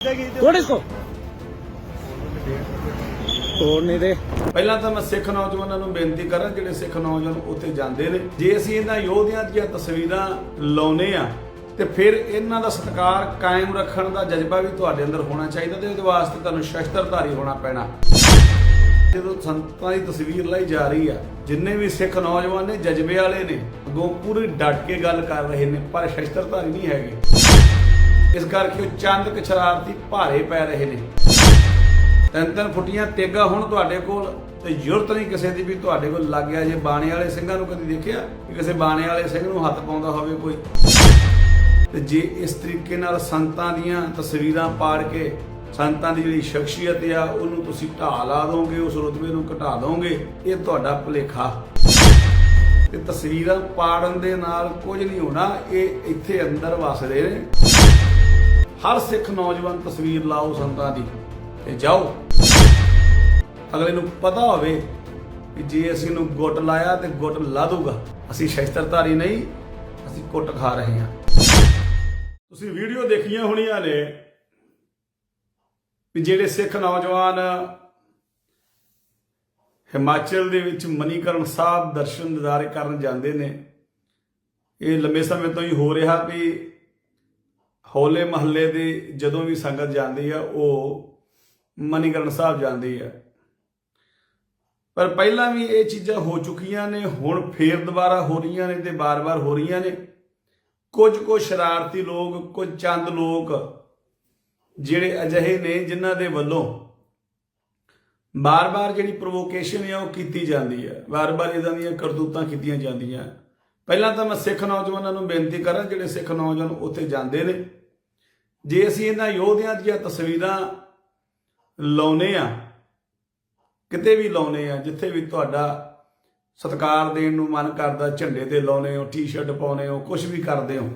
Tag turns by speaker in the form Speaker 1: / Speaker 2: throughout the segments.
Speaker 1: तोड़ इसको तोड़ नहीं दे
Speaker 2: ਪਹਿਲਾਂ ਤਾਂ ਮੈਂ ਸਿੱਖ ਨੌਜਵਾਨਾਂ ਨੂੰ ਬੇਨਤੀ ਕਰਾਂ ਜਿਹੜੇ ਸਿੱਖ ਨੌਜਵਾਨ ਉੱਥੇ ਜਾਂਦੇ ਨੇ ਜੇ ਅਸੀਂ ਇਹਨਾਂ ਯੋਧਿਆਂ ਦੀਆਂ ਤਸਵੀਰਾਂ ਲਾਉਨੇ ਆ ਤੇ ਫਿਰ ਇਹਨਾਂ ਦਾ ਸਤਿਕਾਰ ਕਾਇਮ ਰੱਖਣ ਦਾ ਜਜ਼ਬਾ ਵੀ ਤੁਹਾਡੇ ਅੰਦਰ ਹੋਣਾ ਚਾਹੀਦਾ ਤੇ ਉਹਦੇ ਵਾਸਤੇ ਤੁਹਾਨੂੰ ਸ਼ਸਤਰਧਾਰੀ ਹੋਣਾ ਪੈਣਾ ਜਦੋਂ ਸੰਤਾਂ ਦੀ ਤਸਵੀਰ ਲਈ ਜਾ ਰਹੀ ਆ ਜਿੰਨੇ ਵੀ ਸਿੱਖ ਨੌਜਵਾਨ ਨੇ ਜਜ਼ਬੇ ਵਾਲੇ ਨੇ ਅੱਗੋਂ ਪੂਰੀ ਡਟ ਕੇ ਗੱਲ ਕਰ ਰਹੇ ਨੇ ਪਰ ਸ਼ਸਤਰਧਾਰੀ ਨਹੀਂ ਹੈਗੇ ਇਸ ਕਰਕੇ ਉਹ ਚੰਦ ਕੁ ਸ਼ਰਾਰਤੀ ਭਾਰੇ ਪੈ ਰਹੇ ਨੇ। ਤਿੰਨ ਤਿੰਨ ਫੁੱਟੀਆਂ ਤੇਗਾ ਹੁਣ ਤੁਹਾਡੇ ਕੋਲ ਤੇ ਜ਼ਰੂਰਤ ਨਹੀਂ ਕਿਸੇ ਦੀ ਵੀ ਤੁਹਾਡੇ ਕੋਲ ਲੱਗ ਗਿਆ। ਜੇ ਬਾਣੇ ਵਾਲੇ ਸਿੰਘਾਂ ਨੂੰ ਕਦੀ ਦੇਖਿਆ ਕਿ ਕਿਸੇ ਬਾਣੇ ਵਾਲੇ ਸਿੰਘ ਨੂੰ ਹੱਥ ਪਾਉਂਦਾ ਹੋਵੇ ਕੋਈ? ਤੇ ਜੇ ਇਸ ਤਰੀਕੇ ਨਾਲ ਸੰਤਾਂ ਦੀਆਂ ਤਸਵੀਰਾਂ ਪਾੜ ਕੇ ਸੰਤਾਂ ਦੀ ਜਿਹੜੀ ਸ਼ਖਸੀਅਤ ਆ, ਉਹਨੂੰ ਤੁਸੀਂ ਢਾਹ ਲਾ ਦੋਗੇ, ਉਸ ਰੁਤਬੇ ਨੂੰ ਘਟਾ ਦੋਗੇ, ਇਹ ਤੁਹਾਡਾ ਭੁਲੇਖਾ। ਤੇ ਤਸਵੀਰਾਂ ਪਾੜਨ ਦੇ ਨਾਲ ਕੁਝ ਨਹੀਂ ਹੋਣਾ, ਇਹ ਇੱਥੇ ਅੰਦਰ ਵਸਦੇ ਨੇ। ਹਰ ਸਿੱਖ ਨੌਜਵਾਨ ਤਸਵੀਰ ਲਾਓ ਸੰਤਾਂ ਦੀ ਤੇ ਜਾਓ। ਅਗਲੇ ਨੂੰ ਪਤਾ ਹੋਵੇ ਕਿ ਜੇ ਅਸੀਂ ਨੂੰ ਗੁੱਟ ਲਾਇਆ ਤੇ ਗੁੱਟ ਲਾ ਦੂਗਾ ਅਸੀਂ ਸ਼ਸਤਰਧਾਰੀ ਨਹੀਂ, ਅਸੀਂ ਕੁੱਟ ਖਾ ਰਹੇ ਹਾਂ। ਤੁਸੀਂ ਵੀਡੀਓ ਦੇਖੀਆਂ ਹੋਣੀਆਂ ਨੇ ਵੀ ਜਿਹੜੇ ਸਿੱਖ ਨੌਜਵਾਨ ਹਿਮਾਚਲ ਦੇ ਵਿੱਚ ਮਨੀਕਰਨ ਸਾਹਿਬ ਦਰਸ਼ਨ ਦਿਦਾਰੇ ਕਰਨ ਜਾਂਦੇ ਨੇ। ਇਹ ਲੰਬੇ ਸਮੇਂ ਤੋਂ ਹੀ ਹੋ ਰਿਹਾ ਵੀ ਹੋਲੇ ਮਹੱਲੇ ਦੇ ਜਦੋਂ ਵੀ ਸੰਗਤ ਜਾਂਦੀ ਆ, ਉਹ ਮਨੀਕਰਨ ਸਾਹਿਬ ਜਾਂਦੀ ਆ। ਪਰ ਪਹਿਲਾਂ ਵੀ ਇਹ ਚੀਜ਼ਾਂ ਹੋ ਚੁੱਕੀਆਂ ਨੇ, ਹੁਣ ਫੇਰ ਦੁਬਾਰਾ ਹੋ ਰਹੀਆਂ ਨੇ ਤੇ ਬਾਰ-ਬਾਰ ਹੋ ਰਹੀਆਂ ਨੇ। ਕੁਝ ਕੁ ਸ਼ਰਾਰਤੀ ਲੋਕ, ਕੁਝ ਚੰਦ ਲੋਕ ਜਿਹੜੇ ਅਜਿਹੇ ਨੇ ਜਿਨ੍ਹਾਂ ਦੇ ਵੱਲੋਂ ਬਾਰ-ਬਾਰ ਜਿਹੜੀ ਪ੍ਰੋਵੋਕੇਸ਼ਨ ਹੈ ਉਹ ਕੀਤੀ ਜਾਂਦੀ ਹੈ ਬਾਰ-ਬਾਰ ਇਦਾਂ ਦੀਆਂ ਕਰਤੂਤਾਂ ਕੀਤੀਆਂ ਜਾਂਦੀਆਂ। ਪਹਿਲਾਂ ਤਾਂ ਮੈਂ ਸਿੱਖ ਨੌਜਵਾਨਾਂ ਨੂੰ ਬੇਨਤੀ ਕਰਾਂ, ਜਿਹੜੇ ਸਿੱਖ ਨੌਜਵਾਨ ਉੱਥੇ ਜਾਂਦੇ ਨੇ ਜੇ ਅਸੀਂ ਇਹਨਾਂ ਯੋਧਿਆਂ ਦੀਆਂ ਤਸਵੀਰਾਂ ਲਾਉਨੇ ਆ, ਕਿਤੇ ਵੀ ਲਾਉਨੇ ਆ, ਜਿੱਥੇ ਵੀ ਤੁਹਾਡਾ ਸਤਿਕਾਰ ਦੇਣ ਨੂੰ ਮਨ ਕਰਦਾ, ਝੰਡੇ ਤੇ ਲਾਉਨੇ ਹੋ ਟੀ-ਸ਼ਰਟ ਪਾਉਨੇ ਹੋ ਕੁਝ ਵੀ ਕਰਦੇ ਹੋ,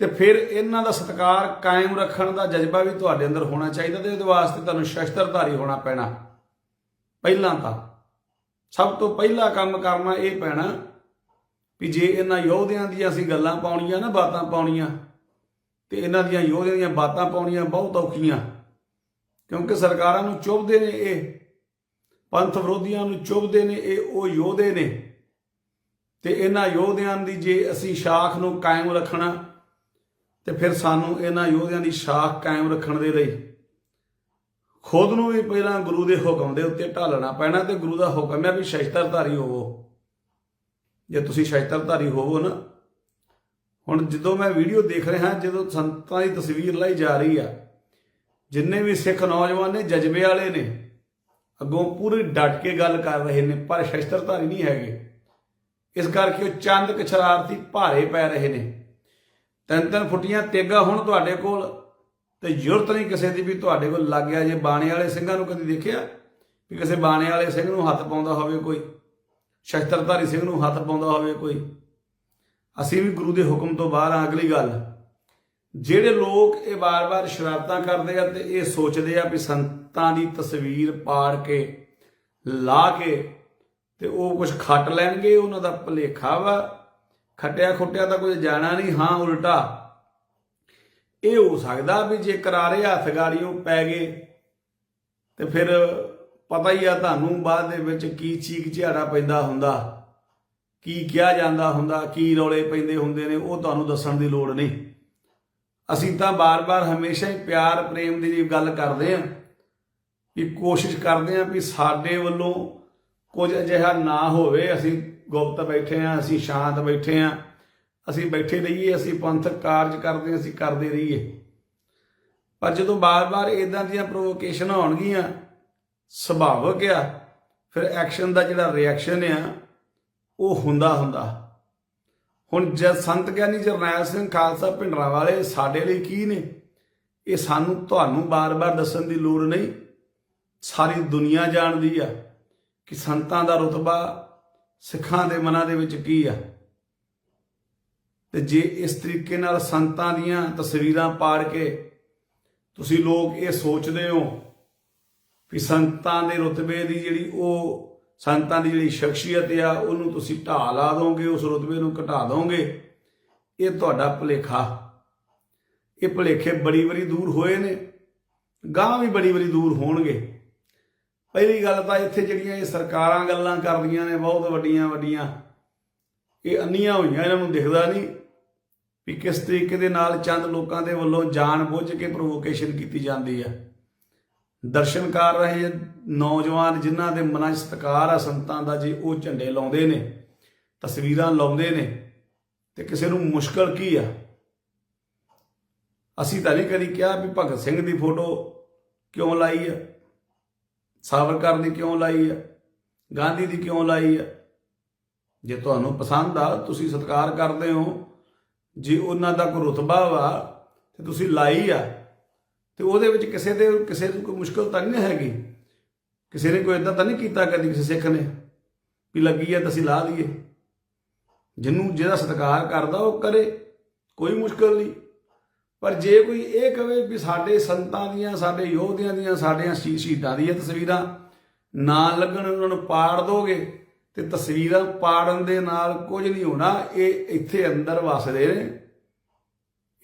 Speaker 2: ਤੇ ਫਿਰ ਇਹਨਾਂ ਦਾ ਸਤਿਕਾਰ ਕਾਇਮ ਰੱਖਣ ਦਾ ਜਜ਼ਬਾ ਵੀ ਤੁਹਾਡੇ ਅੰਦਰ ਹੋਣਾ ਚਾਹੀਦਾ ਤੇ ਉਹਦੇ ਵਾਸਤੇ ਤੁਹਾਨੂੰ ਸ਼ਸਤਰਧਾਰੀ ਹੋਣਾ ਪੈਣਾ। ਪਹਿਲਾਂ ਤਾਂ ਸਭ ਤੋਂ ਪਹਿਲਾ ਕੰਮ ਕਰਨਾ ਇਹ ਪੈਣਾ ਵੀ ਜੇ ਇਹਨਾਂ ਯੋਧਿਆਂ ਦੀਆਂ ਅਸੀਂ ਗੱਲਾਂ ਪਾਉਣੀਆਂ ਨਾ, ਬਾਤਾਂ ਪਾਉਣੀਆਂ ਤੇ ਇਹਨਾਂ ਦੀਆਂ ਯੋਧਿਆਂ ਦੀਆਂ ਬਾਤਾਂ ਪਾਉਣੀਆਂ ਬਹੁਤ ਔਖੀਆਂ। ਕਿਉਂਕਿ ਸਰਕਾਰਾਂ ਨੂੰ ਚੁੱਭਦੇ ਨੇ ਇਹ, ਪੰਥ ਵਿਰੋਧੀਆਂ ਨੂੰ ਚੁੱਭਦੇ ਨੇ ਇਹ, ਉਹ ਯੋਧੇ ਨੇ। ਤੇ ਇਹਨਾਂ ਯੋਧਿਆਂ ਦੀ ਜੇ ਅਸੀਂ ਸ਼ਾਖ ਨੂੰ ਕਾਇਮ ਰੱਖਣਾ, ਤੇ ਫਿਰ ਸਾਨੂੰ ਇਹਨਾਂ ਯੋਧਿਆਂ ਦੀ ਸ਼ਾਖ ਕਾਇਮ ਰੱਖਣ ਦੇ ਲਈ ਖੁਦ ਨੂੰ ਵੀ ਪਹਿਲਾਂ ਗੁਰੂ ਦੇ ਹੁਕਮ ਦੇ ਉੱਤੇ ਢਾਲਣਾ ਪੈਣਾ ਤੇ ਗੁਰੂ ਦਾ ਹੁਕਮ ਹੈ ਵੀ ਸ਼ਸਤਰਧਾਰੀ ਹੋਵੋ। ਜੇ ਤੁਸੀਂ ਸ਼ਸਤਰਧਾਰੀ ਹੋਵੋ ਨਾ ਹੁਣ ਜਦੋਂ ਮੈਂ ਵੀਡੀਓ ਦੇਖ ਰਿਹਾ ਜਦੋਂ ਸੰਤਾਂ ਦੀ ਤਸਵੀਰ ਲਾਈ ਜਾ ਰਹੀ ਆ, ਜਿੰਨੇ ਵੀ ਸਿੱਖ ਨੌਜਵਾਨ ਨੇ, ਜਜ਼ਬੇ ਵਾਲੇ ਨੇ, ਅੱਗੋਂ ਪੂਰੀ ਡਟ ਕੇ ਗੱਲ ਕਰ ਰਹੇ ਨੇ, ਪਰ ਸ਼ਸਤਰਧਾਰੀ ਨਹੀਂ ਹੈਗੇ। ਇਸ ਕਰਕੇ ਉਹ ਚੰਦ ਕੁ ਸ਼ਰਾਰਤੀ ਭਾਰੇ ਪੈ ਰਹੇ ਨੇ। ਤਿੰਨ ਤਿੰਨ ਫੁੱਟੀਆਂ ਤੇਗਾ ਹੁਣ ਤੁਹਾਡੇ ਕੋਲ, ਤੇ ਜ਼ਰੂਰਤ ਨਹੀਂ ਕਿਸੇ ਦੀ ਵੀ ਤੁਹਾਡੇ ਕੋਲ ਲੱਗ ਗਿਆ। ਜੇ ਬਾਣੇ ਵਾਲੇ ਸਿੰਘਾਂ ਨੂੰ ਕਦੀ ਦੇਖਿਆ ਵੀ ਕਿਸੇ ਬਾਣੇ ਵਾਲੇ ਸਿੰਘ ਨੂੰ ਹੱਥ ਪਾਉਂਦਾ ਹੋਵੇ ਕੋਈ ਸ਼ਸਤਰਧਾਰੀ ਸਿੰਘ ਨੂੰ ਹੱਥ ਪਾਉਂਦਾ ਹੋਵੇ ਕੋਈ ਅਸੀਂ ਵੀ ਗੁਰੂ ਦੇ ਹੁਕਮ ਤੋਂ ਬਾਹਰ ਆ ਅਗਲੀ ਗੱਲ। ਜਿਹੜੇ ਲੋਕ ਇਹ ਵਾਰ-ਵਾਰ ਸ਼ਰਾਰਤਾਂ ਕਰਦੇ ਆ ਤੇ ਇਹ ਸੋਚਦੇ ਆ ਵੀ ਸੰਤਾਂ ਦੀ ਤਸਵੀਰ ਪਾੜ ਕੇ, ਲਾ ਕੇ ਤੇ ਉਹ ਕੁਝ ਖੱਟ ਲੈਣਗੇ, ਉਹਨਾਂ ਦਾ ਭਲੇਖਾ ਵਾ। ਖੱਟਿਆ ਖੁੱਟਿਆ ਤਾਂ ਕੁਝ ਜਾਣਾ ਨਹੀਂ, ਹਾਂ, ਉਲਟਾ। ਇਹ ਹੋ ਸਕਦਾ ਵੀ ਜੇ ਕਰਾਰੇ ਹੱਥ ਗਾੜੀਆਂ ਪੈ ਗਏ ਤੇ ਫਿਰ ਪਤਾ ਹੀ ਆ ਤੁਹਾਨੂੰ ਬਾਅਦ ਦੇ ਵਿੱਚ ਕੀ ਚੀਕ ਝਾੜਾ ਪੈਂਦਾ ਹੁੰਦਾ। ਕੀ ਕਿਹਾ ਜਾਂਦਾ ਹੁੰਦਾ, ਕੀ ਰੌਲੇ ਪੈਂਦੇ ਹੁੰਦੇ ਨੇ, ਉਹ ਤੁਹਾਨੂੰ ਦੱਸਣ ਦੀ ਲੋੜ ਨਹੀਂ। ਅਸੀਂ ਤਾਂ ਬਾਰ-ਬਾਰ ਹਮੇਸ਼ਾ ਹੀ ਪਿਆਰ, ਪ੍ਰੇਮ ਦੀ ਗੱਲ ਕਰਦੇ ਆਂ ਕਿ ਕੋਸ਼ਿਸ਼ ਕਰਦੇ ਆਂ ਵੀ ਸਾਡੇ ਵੱਲੋਂ ਕੁਝ ਅਜਿਹਾ ਨਾ ਹੋਵੇ। ਅਸੀਂ ਗੁਪਤ ਬੈਠੇ ਆਂ ਅਸੀਂ ਸ਼ਾਂਤ ਬੈਠੇ ਆਂ ਅਸੀਂ ਬੈਠੇ ਰਹੀਏ, ਅਸੀਂ ਪੰਥਕ ਕਾਰਜ ਕਰਦੇ ਆਂ ਅਸੀਂ ਕਰਦੇ ਰਹੀਏ। ਪਰ ਜਦੋਂ ਬਾਰ-ਬਾਰ ਇਦਾਂ ਦੀਆਂ ਪ੍ਰੋਵੋਕੇਸ਼ਨ ਹੋਣਗੀਆਂ ਸੁਭਾਵਕ ਆ, ਫਿਰ ਐਕਸ਼ਨ ਦਾ ਜਿਹੜਾ ਰਿਐਕਸ਼ਨ ਆ ਉਹ ਹੁੰਦਾ ਹੁੰਦਾ। ਹੁਣ ਜਦ ਸੰਤ ਗਿਆਨੀ ਜਰਨੈਲ ਸਿੰਘ ਖਾਲਸਾ ਭਿੰਡਰਾਂ ਵਾਲੇ, ਸਾਡੇ ਲਈ ਕੀ ਨੇ? ਇਹ ਸਾਨੂੰ ਤੁਹਾਨੂੰ ਬਾਰ-ਬਾਰ ਦੱਸਣ ਦੀ ਲੋੜ ਨਹੀਂ। ਸਾਰੀ ਦੁਨੀਆ ਜਾਣਦੀ ਆ ਕਿ ਸੰਤਾਂ ਦਾ ਰਤਬਾ ਸਿੱਖਾਂ ਦੇ ਮਨਾਂ ਦੇ ਵਿੱਚ ਕੀ ਆ। ਤੇ ਜੇ ਇਸ ਤਰੀਕੇ ਨਾਲ ਸੰਤਾਂ ਦੀਆਂ ਤਸਵੀਰਾਂ ਪਾੜ ਕੇ ਤੁਸੀਂ ਲੋਕ ਇਹ ਸੋਚਦੇ ਹੋ ਕਿ ਸੰਤਾਂ ਦੇ ਰਤਬੇ ਦੀ ਜਿਹੜੀ ਉਹ ਸੰਤਾਂ ਦੀ ਜਿਹੜੀ ਸ਼ਖਸੀਅਤ ਆ, ਉਹਨੂੰ ਤੁਸੀਂ ਢਾਹ ਲਾ ਦੋਗੇ, ਉਸ ਰੁਤਬੇ ਨੂੰ ਘਟਾ ਦੋਗੇ। ਇਹ ਤੁਹਾਡਾ ਭੁਲੇਖਾ। ਇਹ ਭੁਲੇਖੇ ਬੜੀ ਵਾਰੀ ਦੂਰ ਹੋਏ ਨੇ। ਗਾਂ ਵੀ ਬੜੀ ਵਾਰੀ ਦੂਰ ਹੋਣਗੇ। ਪਹਿਲੀ ਗੱਲ ਤਾਂ ਇੱਥੇ ਜਿਹੜੀਆਂ ਇਹ ਸਰਕਾਰਾਂ ਗੱਲਾਂ ਕਰਦੀਆਂ ਨੇ, ਬਹੁਤ ਵੱਡੀਆਂ ਵੱਡੀਆਂ, ਇਹ ਅੰਨੀਆਂ ਹੋਈਆਂ, ਇਹਨਾਂ ਨੂੰ ਦਿਖਦਾ ਨਹੀਂ ਵੀ ਕਿਸ ਤਰੀਕੇ ਦੇ ਨਾਲ ਚੰਦ ਲੋਕਾਂ ਦੇ ਵੱਲੋਂ ਜਾਣ ਬੁੱਝ ਕੇ ਪ੍ਰੋਵੋਕੇਸ਼ਨ ਕੀਤੀ ਜਾਂਦੀ ਹੈ ਦਰਸ਼ਨ ਕਰ ਰਹੇ ਨੌਜਵਾਨ ਜਿਨ੍ਹਾਂ ਦੇ ਮਨਾਂ 'ਚ ਸਤਿਕਾਰ ਆ, ਸੰਤਾਂ ਦਾ ਜੇ ਉਹ ਝੰਡੇ ਲਾਉਂਦੇ ਨੇ, ਤਸਵੀਰਾਂ ਲਾਉਂਦੇ ਨੇ, ਤੇ ਕਿਸੇ ਨੂੰ ਮੁਸ਼ਕਲ ਕੀ ਆ? ਅਸੀਂ ਤਾਂ ਨਹੀਂ ਕਦੀ ਕਿਹਾ ਵੀ ਭਗਤ ਸਿੰਘ ਦੀ ਫੋਟੋ ਕਿਉਂ ਲਾਈ ਆ? ਸਾਵਰਕਰ ਦੀ ਕਿਉਂ ਲਾਈ ਆ? ਗਾਂਧੀ ਦੀ ਕਿਉਂ ਲਾਈ ਆ? ਜੇ ਤੁਹਾਨੂੰ ਪਸੰਦ ਆ, ਤੁਸੀਂ ਸਤਿਕਾਰ ਕਰਦੇ ਹੋ। ਜੇ ਉਹਨਾਂ ਦਾ ਕੋਈ ਰੁਤਬਾ ਵਾ, ਤੇ ਤੁਸੀਂ ਲਾਈ ਆ। ਤੇ ਉਹਦੇ ਵਿੱਚ ਕਿਸੇ ਦੇ ਕਿਸੇ ਨੂੰ ਕੋਈ ਮੁਸ਼ਕਲ ਤਾਂ ਨਹੀਂ ਹੈਗੀ। ਕਿਸੇ ਨੇ ਕੋਈ ਇਦਾਂ ਤਾਂ ਨਹੀਂ ਕੀਤਾ ਕਦੀ ਕਿਸੇ ਸਿੱਖ ਨੇ ਵੀ ਲੱਗੀ ਆ ਤਾਂ ਅਸੀਂ ਲਾ ਲਈਏ। ਜਿਹਨੂੰ ਜਿਹਦਾ ਸਤਿਕਾਰ ਕਰਦਾ, ਉਹ ਕਰੇ। ਕੋਈ ਮੁਸ਼ਕਲ ਨਹੀਂ। ਪਰ ਜੇ ਕੋਈ ਇਹ ਕਵੇ ਵੀ ਸਾਡੇ ਸੰਤਾਂ ਦੀਆਂ, ਸਾਡੇ ਯੋਧਿਆਂ ਦੀਆਂ, ਸਾਡੀਆਂ ਸ਼ਹੀ- ਸ਼ਹੀਦਾਂ ਦੀਆਂ ਤਸਵੀਰਾਂ ਨਾ ਲੱਗਣ, ਉਹਨਾਂ ਨੂੰ ਪਾੜ ਦੋਗੇ, ਤੇ ਤਸਵੀਰਾਂ ਪਾੜਨ ਦੇ ਨਾਲ ਕੁਝ ਨਹੀਂ ਹੋਣਾ। ਇਹ ਇੱਥੇ ਅੰਦਰ ਵਸਦੇ ਨੇ।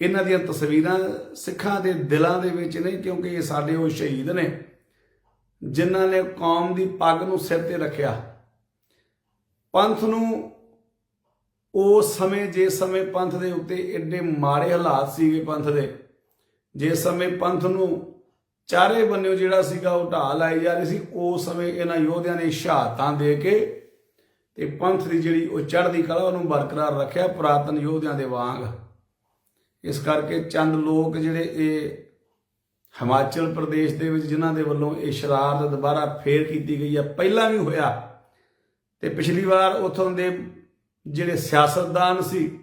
Speaker 2: ਇਹਨਾਂ ਦੀਆਂ ਤਸਵੀਰਾਂ ਸਿੱਖਾਂ ਦੇ ਦਿਲਾਂ ਦੇ ਵਿੱਚ ਨਹੀਂ ਕਿਉਂਕਿ ਇਹ ਸਾਡੇ ਉਹ ਸ਼ਹੀਦ ਨੇ, ਜਿਨ੍ਹਾਂ ਨੇ ਕੌਮ ਦੀ ਪੱਗ ਨੂੰ ਸਿਰ ਤੇ ਰੱਖਿਆ। ਪੰਥ ਨੂੰ ਉਸ ਸਮੇਂ, ਜੇ ਸਮੇਂ ਪੰਥ ਦੇ ਉੱਤੇ ਐਡੇ ਮਾੜੇ ਹਾਲਾਤ ਸੀਗੇ ਪੰਥ ਦੇ, ਜੇ ਸਮੇਂ ਪੰਥ ਨੂੰ ਚਾਰੇ ਬੰਨਿਓ ਜਿਹੜਾ ਸੀਗਾ ਉਹ ਢਾਹ ਲਾਈ ਜਾ ਰਹੀ ਸੀ ਉਸ ਸਮੇਂ ਇਹਨਾਂ ਯੋਧਿਆਂ ਨੇ ਸ਼ਹਾਦਤਾਂ ਦੇ ਕੇ ਤੇ ਪੰਥ ਦੀ ਜਿਹੜੀ ਉਹ ਚੜ੍ਹਦੀ ਕਲਾ, ਉਹਨੂੰ ਬਰਕਰਾਰ ਰੱਖਿਆ, ਪੁਰਾਤਨ ਯੋਧਿਆਂ ਦੇ ਵਾਂਗ। ਇਸ ਕਰਕੇ ਚੰਦ ਲੋਕ ਜਿਹੜੇ ਇਹ ਹਿਮਾਚਲ ਪ੍ਰਦੇਸ਼ ਦੇ ਵਿੱਚ ਜਿਨ੍ਹਾਂ ਦੇ ਵੱਲੋਂ ਇਹ ਸ਼ਰਾਰਤ ਦੁਬਾਰਾ ਫੇਰ ਕੀਤੀ ਗਈ ਹੈ ਪਹਿਲਾਂ ਵੀ ਹੋਇਆ। ਤੇ ਪਿਛਲੀ ਵਾਰ ਉਥੋਂ ਦੇ ਜਿਹੜੇ ਸਿਆਸਤਦਾਨ ਸੀ,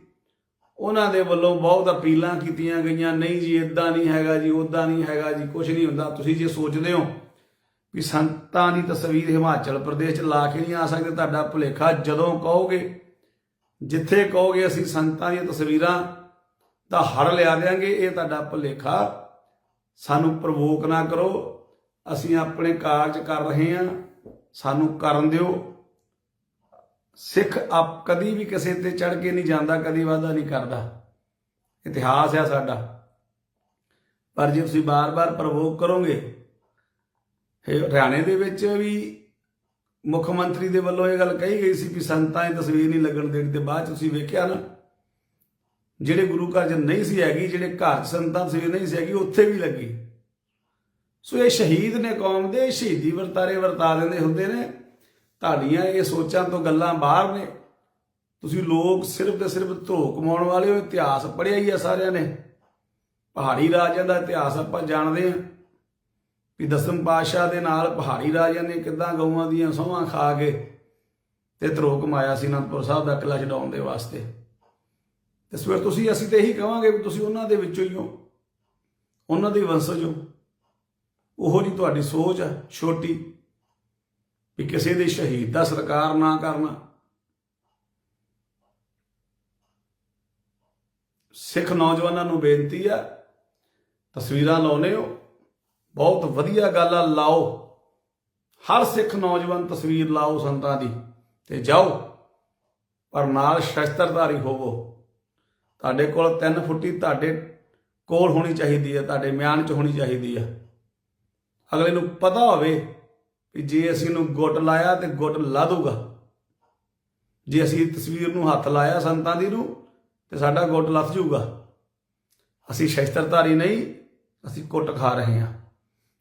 Speaker 2: ਉਹਨਾਂ ਦੇ ਵੱਲੋਂ ਬਹੁਤ ਅਪੀਲਾਂ ਕੀਤੀਆਂ ਗਈਆਂ, ਨਹੀਂ ਜੀ ਇਦਾਂ ਨਹੀਂ ਹੈਗਾ ਜੀ ਉਦਾਂ ਨਹੀਂ ਹੈਗਾ ਜੀ ਕੁਝ ਨਹੀਂ ਹੁੰਦਾ। ਤੁਸੀਂ ਜੇ ਸੋਚਦੇ ਹੋ ਵੀ ਸੰਤਾਂ ਦੀ ਤਸਵੀਰ ਹਿਮਾਚਲ ਪ੍ਰਦੇਸ਼ ਚ ਲਾ ਕੇ ਨਹੀਂ ਆ ਸਕਦੇ, ਤੁਹਾਡਾ ਭੁਲੇਖਾ ਜਦੋਂ ਕਹੋਗੇ, ਜਿੱਥੇ ਕਹੋਗੇ ਅਸੀਂ ਸੰਤਾਂ ਦੀਆਂ ਤਸਵੀਰਾਂ ਤਾਂ ਹੜ ਲਿਆ ਦੇਾਂਗੇ ਇਹ ਤੁਹਾਡਾ ਭੁਲੇਖਾ। ਸਾਨੂੰ ਪ੍ਰਵੋਕ ਨਾ ਕਰੋ। ਅਸੀਂ ਆਪਣੇ ਕਾਰਜ ਕਰ ਰਹੇ ਹਾਂ। ਸਾਨੂੰ ਕਰਨ ਦਿਓ। ਸਿੱਖ ਆਪ ਕਦੀ ਵੀ ਕਿਸੇ ਤੇ ਚੜ ਕੇ ਨਹੀਂ ਜਾਂਦਾ, ਕਦੀ ਵਾਦਾ ਨਹੀਂ ਕਰਦਾ। ਇਤਿਹਾਸ ਹੈ ਸਾਡਾ। ਪਰ ਜੇ ਤੁਸੀਂ ਬਾਰ-ਬਾਰ ਪ੍ਰਵੋਕ ਕਰੋਗੇ ਹਰਿਆਣੇ ਦੇ ਵਿੱਚ ਵੀ ਮੁੱਖ ਮੰਤਰੀ ਦੇ ਵੱਲੋਂ ਇਹ ਗੱਲ ਕਹੀ ਗਈ ਸੀ ਕਿ ਸੰਤਾਂ ਇਹ ਤਸਵੀਰ ਨਹੀਂ ਲੱਗਣ ਦੇਣ, ਤੇ ਬਾਅਦ ਚ ਤੁਸੀਂ ਵੇਖਿਆ ਨਾ। ਜਿਹੜੇ ਗੁਰੂ ਘਰ 'ਚ ਨਹੀਂ ਸੀ ਹੈਗੀ, ਜਿਹੜੇ ਘਰ 'ਚ ਸੰਤਾਂ ਸੀ, ਨਹੀਂ ਸੀ ਹੈਗੀ, ਉੱਥੇ ਵੀ ਲੱਗੀ। ਸੋ ਇਹ ਸ਼ਹੀਦ ਨੇ ਕੌਮ ਦੇ, ਸ਼ਹੀਦੀ ਵਰਤਾਰੇ ਵਰਤਾ ਦਿੰਦੇ ਹੁੰਦੇ ਨੇ। ਤੁਹਾਡੀਆਂ ਇਹ ਸੋਚਾਂ ਤੋਂ ਗੱਲਾਂ ਬਾਹਰ ਨੇ। ਤੁਸੀਂ ਲੋਕ ਸਿਰਫ ਤੇ ਸਿਰਫ ਧੋ ਕਮਾਉਣ ਵਾਲੇ ਹੋ, ਇਤਿਹਾਸ ਪੜ੍ਹਿਆ ਹੀ ਆ ਸਾਰਿਆਂ ਨੇ। ਪਹਾੜੀ ਰਾਜਿਆਂ ਦਾ ਇਤਿਹਾਸ ਆਪਾਂ ਜਾਣਦੇ ਹਾਂ ਵੀ ਦਸਮ ਪਾਤਸ਼ਾਹ ਦੇ ਨਾਲ ਪਹਾੜੀ ਰਾਜਿਆਂ ਨੇ ਕਿੱਦਾਂ ਗਊਆਂ ਦੀਆਂ ਸੋਹਾਂ ਖਾ ਕੇ ਤੇ ਧਰੋ ਕਮਾਇਆ ਸੀ ਅਨੰਦਪੁਰ ਸਾਹਿਬ ਦਾ ਕਿਲਾ ਛਡਾਉਣ ਦੇ ਵਾਸਤੇ। ਤੇ ਸਵੇਰ ਤੁਸੀਂ ਅਸੀਂ ਤੇ ਇਹੀ ਕਹਾਂਗੇ ਵੀ ਤੁਸੀਂ ਉਹਨਾਂ ਦੇ ਵਿੱਚੋਂ ਹੀ ਹੋ। ਉਹਨਾਂ ਦੇ ਵੰਸ਼ਜ ਹੋ। ਉਹੋ ਜੀ ਤੁਹਾਡੀ ਸੋਚ ਆ, ਛੋਟੀ, ਵੀ ਕਿਸੇ ਦੇ ਸ਼ਹੀਦ ਦਾ ਸਤਿਕਾਰ ਨਾ ਕਰਨਾ। ਸਿੱਖ ਨੌਜਵਾਨਾਂ ਨੂੰ ਬੇਨਤੀ ਆ, ਤਸਵੀਰਾਂ ਲਾਉਨੇ ਹੋ। ਬਹੁਤ ਵਧੀਆ ਗੱਲ ਆ, ਲਾਓ। ਹਰ ਸਿੱਖ ਨੌਜਵਾਨ ਤਸਵੀਰ ਲਾਓ ਸੰਤਾਂ ਦੀ ਤੇ ਜਾਓ। ਪਰ ਨਾਲ ਸ਼ਸਤਰਧਾਰੀ ਹੋਵੋ। ਤੁਹਾਡੇ ਕੋਲ 3 ਫੁੱਟੀ ਤੁਹਾਡੇ ਕੋਲ ਹੋਣੀ ਚਾਹੀਦੀ ਹੈ, ਤੁਹਾਡੇ ਮਿਆਨ 'ਚ ਹੋਣੀ ਚਾਹੀਦੀ ਹੈ। ਅਗਲੇ ਨੂੰ ਪਤਾ ਹੋਵੇ ਵੀ ਜੇ ਅਸੀਂ ਨੂੰ ਗੁੱਟ ਲਾਇਆ ਤੇ ਗੁੱਟ ਲਾ ਦੂਗਾ ਜੇ ਅਸੀਂ ਤਸਵੀਰ ਨੂੰ ਹੱਥ ਲਾਇਆ ਸੰਤਾਂ ਦੀ ਨੂੰ ਤੇ ਸਾਡਾ ਗੁੱਟ ਲੱਥ ਜਾਊਗਾ। ਅਸੀਂ ਸ਼ਸਤਰਧਾਰੀ ਨਹੀਂ, ਅਸੀਂ ਕੁੱਟ ਖਾ ਰਹੇ ਹਾਂ।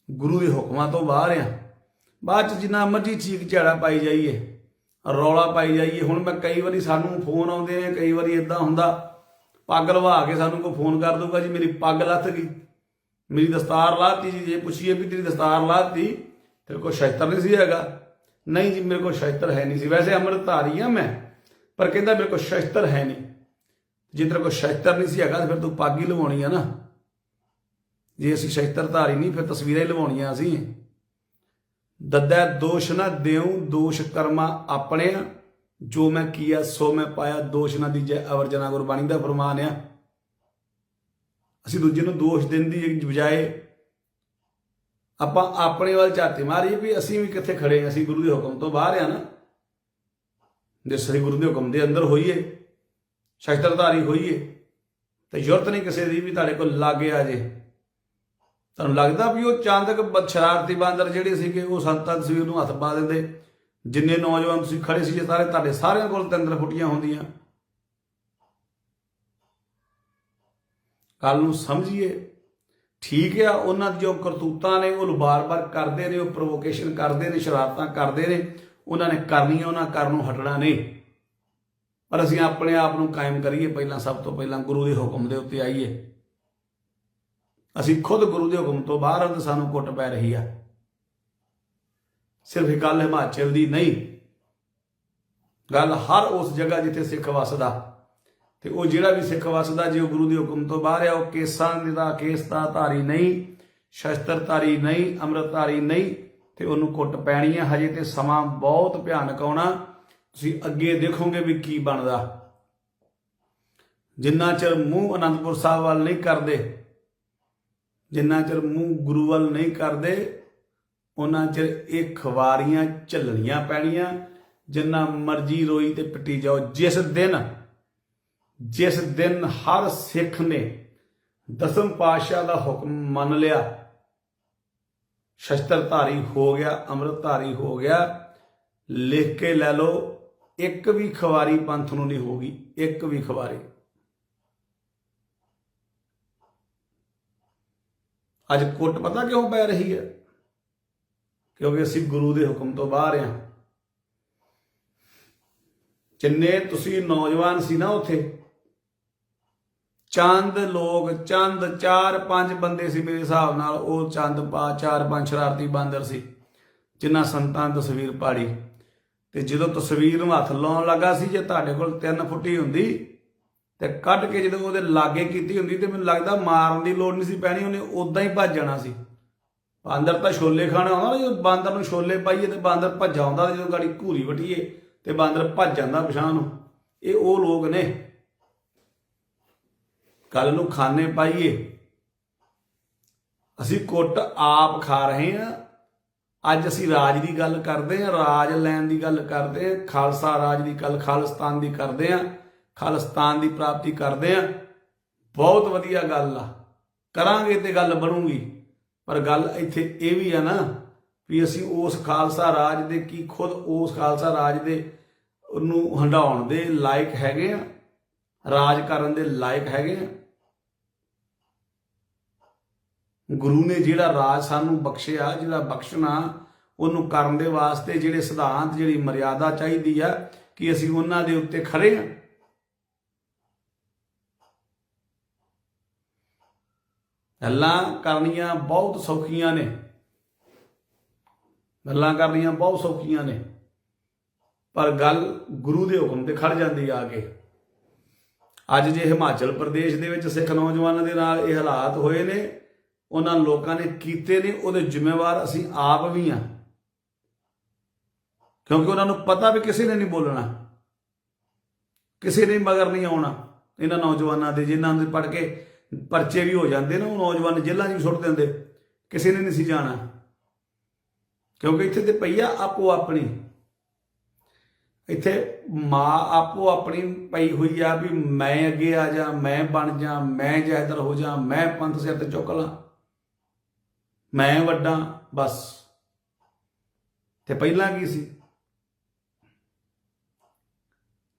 Speaker 2: ਗੁਰੂ ਦੇ ਹੁਕਮਾਂ ਤੋਂ ਬਾਹਰ ਆ ਬਾਅਦ ਚ ਜਿੰਨਾ ਮਰਜ਼ੀ ਚੀਕ ਝਾੜਾ ਪਾਈ ਜਾਈਏ, ਰੌਲਾ ਪਾਈ ਜਾਈਏ। ਹੁਣ ਮੈਂ ਕਈ ਵਾਰੀ ਸਾਨੂੰ ਫੋਨ ਆਉਂਦੇ ਨੇ, ਕਈ ਵਾਰੀ ਇਦਾਂ ਹੁੰਦਾ ਪੱਗ ਲਵਾ ਕੇ ਸਾਨੂੰ ਕੋਈ ਫੋਨ ਕਰ ਦੂਗਾ ਜੀ, ਮੇਰੀ ਪੱਗ ਲੱਥ ਗਈ। ਮੇਰੀ ਦਸਤਾਰ ਲਾਤੀ ਜੀ, ਜੇ ਪੁੱਛੀਏ ਵੀ ਤੇਰੀ ਦਸਤਾਰ ਲਾਤੀ, ਤੇਰੇ ਕੋਲ ਸ਼ਸਤਰ ਨਹੀਂ ਸੀ ਹੈਗਾ। ਨਹੀਂ ਜੀ, ਮੇਰੇ ਕੋਲ ਸ਼ਸਤਰ ਹੈ ਨਹੀਂ ਸੀ। ਵੈਸੇ ਅੰਮ੍ਰਿਤਧਾਰੀ ਆ ਮੈਂ, ਪਰ ਕਹਿੰਦਾ ਮੇਰੇ ਕੋਲ ਸ਼ਸਤਰ ਹੈ ਨਹੀਂ। ਜੇ ਤੇਰੇ ਕੋਲ ਸ਼ਸਤਰ ਨਹੀਂ ਸੀ ਹੈਗਾ, ਤਾਂ ਫਿਰ ਤੂੰ ਪੱਗ ਹੀ ਲਵਾਉਣੀ ਆ ਨਾ। ਜੇ ਅਸੀਂ ਸ਼ਸਤਰਧਾਰੀ ਨਹੀਂ, ਫਿਰ ਤਸਵੀਰਾਂ ਹੀ ਲਵਾਉਣੀਆਂ ਅਸੀਂ। ਦੱਦਾ ਦੋਸ਼ ਨਾ ਦਿਉ ਦੋਸ਼ ਕਰਮਾ ਆਪਣੇ ਜੋ ਮੈਂ ਕੀਆ, ਸੋ ਮੈਂ ਪਾਇਆ, ਦੋਸ਼ ਨਾ ਦੀਜੈ ਅਵਰਜਨਾ ਗੁਰਬਾਣੀ ਦਾ ਫਰਮਾਨ ਆ। ਅਸੀਂ ਦੂਜੇ ਨੂੰ ਦੋਸ਼ ਦੇਣ ਦੀ ਬਜਾਏ ਆਪਾਂ ਆਪਣੇ ਵੱਲ ਝਾਤੀ ਮਾਰੀ ਵੀ ਅਸੀਂ ਵੀ ਕਿੱਥੇ ਖੜੇ ਅਸੀਂ ਗੁਰੂ ਦੇ ਹੁਕਮ ਤੋਂ ਬਾਹਰ ਆ ਨਾ। ਜੇ ਸ੍ਰੀ ਗੁਰੂ ਦੇ ਹੁਕਮ ਦੇ ਅੰਦਰ ਹੋਈਏ ਸ਼ਸਤਰਧਾਰੀ ਹੋਈਏ, ਤੇ ਜ਼ਰੂਰਤ ਨਹੀਂ ਕਿਸੇ ਦੀ ਵੀ ਤੁਹਾਡੇ ਕੋਲ ਲੱਗ ਆ ਜੇ। ਤੁਹਾਨੂੰ ਲੱਗਦਾ ਵੀ ਉਹ ਚਾਂਦਕ ਬ- ਸ਼ਰਾਰਤੀ ਬਾਂਦਰ ਜਿਹੜੇ ਸੀਗੇ, ਉਹ ਸੰਤਾਂ ਤਸਵੀਰ ਨੂੰ ਹੱਥ ਪਾ ਦਿੰਦੇ ਜਿੰਨੇ ਨੌਜਵਾਨ ਤੁਸੀਂ ਖੜੇ ਸੀ ਸਾਰੇ ਤੁਹਾਡੇ ਸਾਰਿਆਂ ਕੋਲ ਤਿੰਨ ਫੁੱਟੀਆਂ ਹੁੰਦੀਆਂ। ਕੱਲ ਨੂੰ ਸਮਝੀਏ, ਠੀਕ ਆ, ਉਹਨਾਂ ਦੀ ਜੋ ਕਰਤੂਤਾਂ ਨੇ, ਉਹ ਬਾਰ-ਬਾਰ ਕਰਦੇ ਨੇ, ਉਹ ਪ੍ਰੋਵੋਕੇਸ਼ਨ ਕਰਦੇ ਨੇ, ਸ਼ਰਾਰਤਾਂ ਕਰਦੇ ਨੇ, ਉਹਨਾਂ ਨੇ ਕਰਨੀਆਂ, ਉਹਨਾਂ ਕਰਨ ਨੂੰ ਹਟਣਾ ਨਹੀਂ। ਪਰ ਅਸੀਂ ਆਪਣੇ ਆਪ ਨੂੰ ਕਾਇਮ ਕਰੀਏ, ਪਹਿਲਾਂ ਸਭ ਤੋਂ ਪਹਿਲਾਂ ਗੁਰੂ ਦੇ ਹੁਕਮ ਦੇ ਉੱਤੇ ਆਈਏ। ਅਸੀਂ ਖੁਦ ਗੁਰੂ ਦੇ ਹੁਕਮ ਤੋਂ ਬਾਹਰ ਹਾਂ ਤੇ ਸਾਨੂੰ ਕੁੱਟ ਪੈ ਰਹੀ ਆ। ਸਿਰਫ ਇਹ ਗੱਲ ਹਿਮਾਚਲ ਦੀ ਨਹੀਂ। ਗੱਲ ਹਰ ਉਸ ਜਗ੍ਹਾ ਜਿੱਥੇ ਸਿੱਖ ਵਸਦਾ। ਤੇ ਉਹ ਜਿਹੜਾ ਵੀ ਸਿੱਖ ਵਸਦਾ, ਜੇ ਉਹ ਗੁਰੂ ਦੇ ਹੁਕਮ ਤੋਂ ਬਾਹਰ ਆ, ਉਹ ਕੇਸਾਂ ਦਾ ਕੇਸ ਦਾ ਧਾਰੀ ਨਹੀਂ, ਸ਼ਸਤਰ ਧਾਰੀ ਨਹੀਂ, ਅੰਮ੍ਰਿਤ ਧਾਰੀ ਨਹੀਂ, ਤੇ ਉਹਨੂੰ ਕੁੱਟ ਪੈਣੀ ਹੈ ਹਜੇ ਤੇ ਸਮਾਂ ਬਹੁਤ ਭਿਆਨਕ ਆਉਣਾ। ਤੁਸੀਂ ਅੱਗੇ ਦੇਖੋਗੇ ਵੀ ਕੀ ਬਣਦਾ। ਜਿੰਨਾ ਚਿਰ ਮੂੰਹ ਅਨੰਦਪੁਰ ਸਾਹਿਬ ਵੱਲ ਨਹੀਂ ਕਰਦੇ, ਜਿੰਨਾ ਚਿਰ ਮੂੰਹ ਗੁਰੂ ਵੱਲ ਨਹੀਂ ਕਰਦੇ ਉਹਨਾਂ ਚਿਰ ਇਹ ਖਵਾਰੀਆਂ ਝੱਲਣੀਆਂ ਪੈਣੀਆਂ, ਜਿੰਨਾ ਮਰਜ਼ੀ ਰੋਈ ਤੇ ਪਿੱਟੀ ਜਾਓ, ਜਿਸ ਦਿਨ ਜਿਸ ਦਿਨ ਹਰ ਸਿੱਖ ਨੇ ਦਸਮ ਪਾਤਸ਼ਾਹ ਦਾ ਹੁਕਮ ਮੰਨ ਲਿਆ, ਸ਼ਸਤਰਧਾਰੀ ਹੋ ਗਿਆ, ਅੰਮ੍ਰਿਤਧਾਰੀ ਹੋ ਗਿਆ, ਲਿਖ ਕੇ ਲੈ ਲਓ, ਇੱਕ ਵੀ ਖਵਾਰੀ ਪੰਥ ਨੂੰ ਨਹੀਂ ਹੋਗੀ ਇੱਕ ਵੀ ਖਵਾਰੀ। ਅੱਜ ਕੁੱਟ ਪਤਾ ਕਿਉਂ ਪੈ ਰਹੀ ਹੈ? ਕਿਉਂਕਿ ਅਸੀਂ ਗੁਰੂ ਦੇ ਹੁਕਮ ਤੋਂ ਬਾਹਰ ਹਾਂ ਜਿੰਨੇ ਤੁਸੀਂ ਨੌਜਵਾਨ ਸੀ ਨਾ ਉੱਥੇ, ਚੰਦ ਲੋਕ, ਚੰਦ ਚਾਰ ਪੰਜ ਬੰਦੇ ਸੀ ਮੇਰੇ ਹਿਸਾਬ ਨਾਲ, ਉਹ ਚੰਦ ਪਾ ਚਾਰ ਪੰਜ ਸ਼ਰਾਰਤੀ ਬਾਂਦਰ ਸੀ, ਜਿਨ੍ਹਾਂ ਸੰਤਾਂ ਤਸਵੀਰ ਪਾੜੀ। ਤੇ ਜਦੋਂ ਤਸਵੀਰ ਨੂੰ ਹੱਥ ਲਾਉਣ ਲੱਗਾ ਸੀ, ਜੇ ਤੁਹਾਡੇ ਕੋਲ 3 ਫੁੱਟੀ ਹੁੰਦੀ, ਤੇ ਕੱਢ ਕੇ ਜਦੋਂ ਉਹਦੇ ਲਾਗੇ ਕੀਤੀ ਹੁੰਦੀ, ਤੇ ਮੈਨੂੰ ਲੱਗਦਾ ਮਾਰਨ ਦੀ ਲੋੜ ਨਹੀਂ ਸੀ, ਪੈਣੀ, ਉਹਨੇ ਉਦਾਂ ਹੀ ਭੱਜ ਜਾਣਾ ਸੀ। ਬਾਂਦਰ ਤਾਂ ਛੋਲੇ ਖਾਣਾ ਆਉਂਦਾ ਨਾ ਜਦੋਂ ਬਾਂਦਰ ਨੂੰ ਛੋਲੇ ਪਾਈਏ ਤੇ ਬਾਂਦਰ ਭੱਜ ਆਉਂਦਾ ਜਦੋਂ ਗਾੜੀ ਘੂਰੀ ਵਟੀਏ ਤੇ ਬਾਂਦਰ ਭੱਜ ਜਾਂਦਾ ਪਛਾਣ ਨੂੰ। ਇਹ ਉਹ ਲੋਕ ਨੇ। ਕੱਲ ਨੂੰ ਖਾਣੇ ਪਾਈਏ। ਅਸੀਂ ਕੁੱਟ ਆਪ ਖਾ ਰਹੇ ਹਾਂ। ਅੱਜ ਅਸੀਂ ਰਾਜ ਦੀ ਗੱਲ ਕਰਦੇ ਹਾਂ, ਰਾਜ ਲੈਣ ਦੀ ਗੱਲ ਕਰਦੇ ਹਾਂ, ਖਾਲਸਾ ਰਾਜ ਦੀ ਗੱਲ ਖਾਲਿਸਤਾਨ ਦੀ ਕਰਦੇ ਹਾਂ, ਖਾਲਿਸਤਾਨ ਦੀ ਪ੍ਰਾਪਤੀ ਕਰਦੇ ਹਾਂ। ਬਹੁਤ ਵਧੀਆ ਗੱਲ ਆ। ਕਰਾਂਗੇ ਤੇ ਗੱਲ ਬਣੂਗੀ। ਪਰ ਗੱਲ ਇੱਥੇ ਇਹ ਵੀ ਆ ਨਾ ਵੀ ਅਸੀਂ ਉਸ ਖਾਲਸਾ ਰਾਜ ਦੇ ਕੀ ਖੁਦ ਉਸ ਖਾਲਸਾ ਰਾਜ ਦੇ ਨੂੰ ਹੰਡਾਉਣ ਦੇ ਲਾਇਕ ਹੈਗੇ ਆ, ਰਾਜ ਕਰਨ ਦੇ ਲਾਇਕ ਹੈਗੇ ਆ। ਗੁਰੂ ਨੇ ਜਿਹੜਾ ਰਾਜ ਸਾਨੂੰ ਬਖਸ਼ਿਆ, ਜਿਹੜਾ ਬਖਸ਼ਣਾ, ਉਹਨੂੰ ਕਰਨ ਦੇ ਵਾਸਤੇ ਜਿਹੜੇ ਸਿਧਾਂਤ, ਜਿਹੜੀ ਮਰਿਆਦਾ ਚਾਹੀਦੀ ਆ ਕਿ ਅਸੀਂ ਉਹਨਾਂ ਦੇ ਉੱਤੇ ਖੜੇ ਆ। ਗੱਲਾਂ ਕਰਨੀਆਂ ਬਹੁਤ ਸੌਖੀਆਂ ਨੇ। ਗੱਲਾਂ ਕਰਨੀਆਂ ਬਹੁਤ ਸੌਖੀਆਂ ਨੇ। ਪਰ ਗੱਲ ਗੁਰੂ ਦੇ ਹੁਕਮ ਤੇ ਖੜ ਜਾਂਦੀ ਆ ਕੇ। ਅੱਜ ਜੇ ਹਿਮਾਚਲ ਪ੍ਰਦੇਸ਼ ਦੇ ਵਿੱਚ ਸਿੱਖ ਨੌਜਵਾਨਾਂ ਦੇ ਨਾਲ ਇਹ ਹਾਲਾਤ ਹੋਏ ਨੇ, ਉਹਨਾਂ ਲੋਕਾਂ ਨੇ ਕੀਤੇ ਨੇ, ਉਹਦੇ ਜ਼ਿੰਮੇਵਾਰ ਅਸੀਂ ਆਪ ਵੀ ਆ। ਕਿਉਂਕਿ ਉਹਨਾਂ ਨੂੰ ਪਤਾ ਵੀ ਕਿਸੇ ਨੇ ਨਹੀਂ ਬੋਲਣਾ। ਕਿਸੇ ਨੇ ਮਗਰ ਨਹੀਂ ਆਉਣਾ। ਇਹਨਾਂ ਨੌਜਵਾਨਾਂ ਦੇ, ਜਿਨ੍ਹਾਂ ਦੇ ਪੜ ਕੇ ਪਰਚੇ ਵੀ ਹੋ ਜਾਂਦੇ ਨੇ, ਉਹ ਨੌਜਵਾਨ ਜੇਲ੍ਹਾਂ 'ਚ ਵੀ ਸੁੱਟ ਦਿੰਦੇ। ਕਿਸੇ ਨੇ ਨਹੀਂ ਸੀ ਜਾਣਾ। ਕਿਉਂਕਿ ਇੱਥੇ ਤੇ ਪਈ ਆ ਆਪੋ ਆਪਣੀ। ਇੱਥੇ ਮਾਂ ਆਪੋ ਆਪਣੀ ਪਈ ਹੋਈ ਆ ਵੀ ਮੈਂ ਅੱਗੇ ਆ ਜਾ, ਮੈਂ ਬਣ ਜਾ, ਮੈਂ ਜਹਦਰ ਹੋ ਜਾ, ਮੈਂ ਪੰਥ ਸਿਰ ਤੇ ਚੁੱਕ ਲਾਂ। ਮੈਂ ਵੱਡਾ, ਬਸ। ਤੇ ਪਹਿਲਾਂ ਕੀ ਸੀ?